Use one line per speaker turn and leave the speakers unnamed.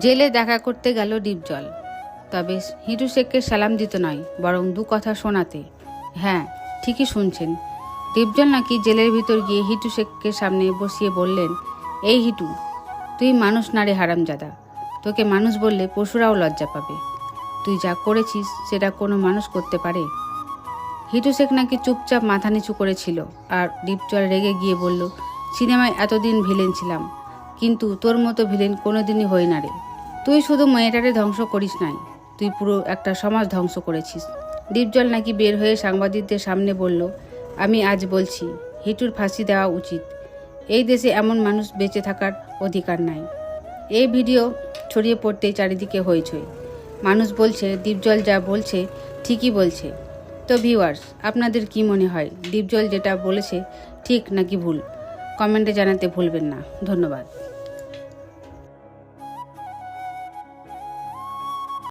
জেলে দেখা করতে গেল ডিপজল। তবে হিটু শেখকে সালাম দিতে নয়, বরং দু কথা শোনাতে। হ্যাঁ ঠিকই শুনছেন। ডিপজল নাকি জেলের ভিতর গিয়ে হিটু শেখকে সামনে বসিয়ে বললেন, এই হিটু, তুই মানুষ না রে হারামজাদা? তোকে মানুষ বললে পশুরাও লজ্জা পাবে। তুই যা করেছিস, সেটা কোনো মানুষ করতে পারে? হিটু শেখ নাকি চুপচাপ মাথা নিচু করেছিল, আর ডিপজল রেগে গিয়ে বলল, সিনেমায় এতদিন ভিলেন ছিলাম। কিন্তু তোর মতো ভিলেন কোনোদিনই হই না রে। তুই শুধু মেয়েটারে ধ্বংস করিস নাই। তুই পুরো একটা সমাজ ধ্বংস করেছিস। ডিপজল নাকি বের হয়ে সাংবাদিকদের সামনে বলল, আমি আজ বলছি, হিটুর ফাঁসি দেওয়া উচিত। এই দেশে এমন মানুষ বেঁচে থাকার অধিকার নাই। এই ভিডিও ছড়িয়ে পড়তেই চারিদিকে হইচই। মানুষ বলছে, দীপজল যা বলছে, ঠিকই বলছে। তো ভিউয়ার্স আপনাদের কি মনে হয়? দীপজল যেটা বলেছে, ঠিক নাকি ভুল? কমেন্টে জানাতে ভুলবেন না। ধন্যবাদ।